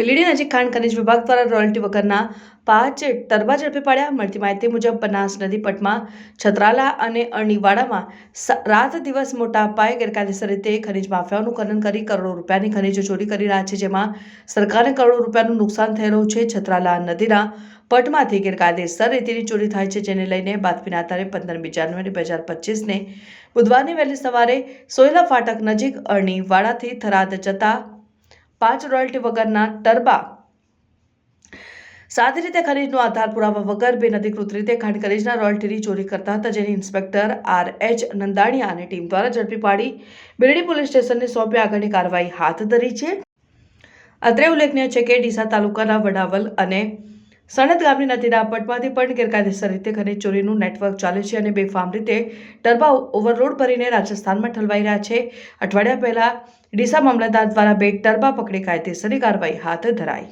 બિલીડી નજીક ખાણ ખનિજ વિભાગ દ્વારા રોયલ્ટી વગરના પાંચ ટર્બા ઝડપી પાડ્યા. મળતી માહિતી મુજબ, બનાસ નદી પટમાં છત્રાલા અને અરણીવાડામાં રાત દિવસ મોટા પાયે ગેરકાયદેસર રીતે ખનિજ માફિયાઓનું ખનન કરી કરોડો રૂપિયાની ખનિજો ચોરી કરી રહ્યા છે, જેમાં સરકારને કરોડો રૂપિયાનું નુકસાન થઈ રહ્યું છે. છત્રાલા નદીના પટમાંથી ગેરકાયદેસર રીતેની ચોરી થાય છે, જેને લઈને બાતમીના આધારે પંદરમી જાન્યુઆરી બે હજાર પચીસને બુધવારની વહેલી સવારે સોયલા ફાટક નજીક અરણીવાડાથી થરાદ જતા પાંચ રોયલ્ટી વગરના ટર્બા સાદી રીતે ખનીજનો આધાર પુરાવા વગર બિનઅધિકૃત રીતે ખાણ ખનીજના રોયલ્ટીની ચોરી કરતા હતા, જેની ઇન્સ્પેક્ટર આર એચ નંદાણીયા અને ટીમ દ્વારા ઝડપી પાડી બિરડી પોલીસ સ્ટેશનને સોંપી આગળની કાર્યવાહી હાથ ધરી છે. અત્રે ઉલ્લેખનીય છે કે ડીસા તાલુકાના વડાવલ અને સણદ ગામની નદીના પટમાંથી પણ ગેરકાયદેસર રીતે ખનીજ ચોરીનું નેટવર્ક ચાલે છે અને બેફામ રીતે ટર્બા ઓવરલોડ ભરીને રાજસ્થાનમાં ઠલવાઈ રહ્યા છે. અઠવાડિયા પહેલા ડીસા મામલતદાર દ્વારા બે ટર્બા પકડી કાયદેસરની કાર્યવાહી હાથ ધરાઈ.